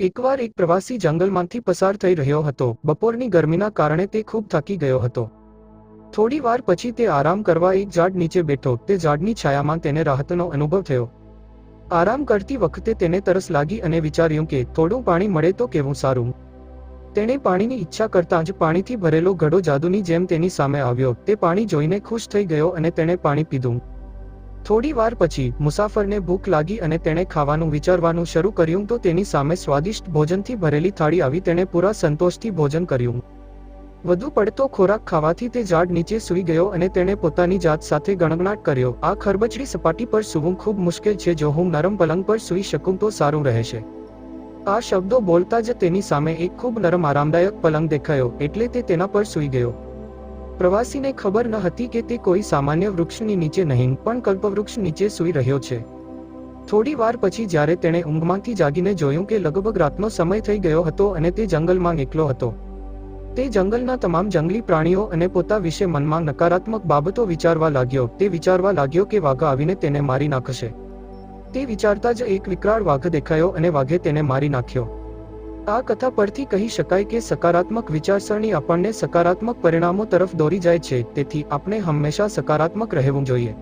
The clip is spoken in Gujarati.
એકવાર એક પ્રવાસી જંગલમાંથી પસાર થઈ રહ્યો હતો. બપોરની ગરમીના કારણે તે ખૂબ થાકી ગયો હતો. થોડી વાર પછી તે આરામ કરવા એક ઝાડ નીચે બેઠો. તે ઝાડની છાયામાં તેને રાહતનો અનુભવ થયો. આરામ કરતી વખતે તેને તરસ લાગી અને વિચાર્યું કે, થોડું પાણી મળે તો કેવું સારું? તેણે પાણીની ઈચ્છા કરતાં જ પાણીથી ભરેલો ઘડો જાદુની જેમ તેની સામે આવ્યો. તે પાણી જોઈને ખુશ થઈ ગયો અને તેણે પાણી પીધું. થોડી વાર પછી મુસાફરને ભૂખ લાગી અને તેણે ખાવાનું વિચારવાનું શરૂ કર્યું તો તેની સામે સ્વાદિષ્ટ ભોજનથી ભરેલી થાળી આવી તેણે પૂરા સંતોષથી ભોજન કર્યું. વધુ પડતો ખોરાક ખાવાથી તે ઝાડ નીચે સૂઈ ગયો અને તેણે પોતાની જાત સાથે ગણગણાટ કર્યો. આ ખરબચડી સપાટી પર સૂવું ખૂબ મુશ્કેલ છે. જો હું નરમ પલંગ પર સૂઈ શકું તો સારું રહેશે. આ શબ્દો બોલતા જ તેની સામે એક ખૂબ નરમ, આરામદાયક પલંગ દેખાયો એટલે તે તેના પર સૂઈ ગયો. પ્રવાસીને ખબર ન હતી કે તે કોઈ સામાન્ય વૃક્ષની નીચે નહીં, પણ કલ્પવૃક્ષ નીચે સૂઈ રહ્યો છે. થોડી વાર પછી જ્યારે તેણે ઊંઘમાંથી જાગીને જોયું કે લગભગ રાતનો સમય થઈ ગયો હતો અને તે જંગલમાં એકલો હતો. તે જંગલના તમામ જંગલી પ્રાણીઓ અને પોતા વિશે મનમાં નકારાત્મક બાબતો વિચારવા લાગ્યો. તે વિચારવા લાગ્યો કે વાઘ આવીને તેને મારી નાખશે. તે વિચારતા જ એક વિકરાળ વાઘ દેખાયો અને વાઘે તેને મારી નાખ્યો. આ કથા પરથી કહી શકાય કે સકારાત્મક વિચારસરણી આપણને સકારાત્મક પરિણામો તરફ દોરી જાય છે, તેથી આપણે હંમેશા સકારાત્મક રહેવું જોઈએ.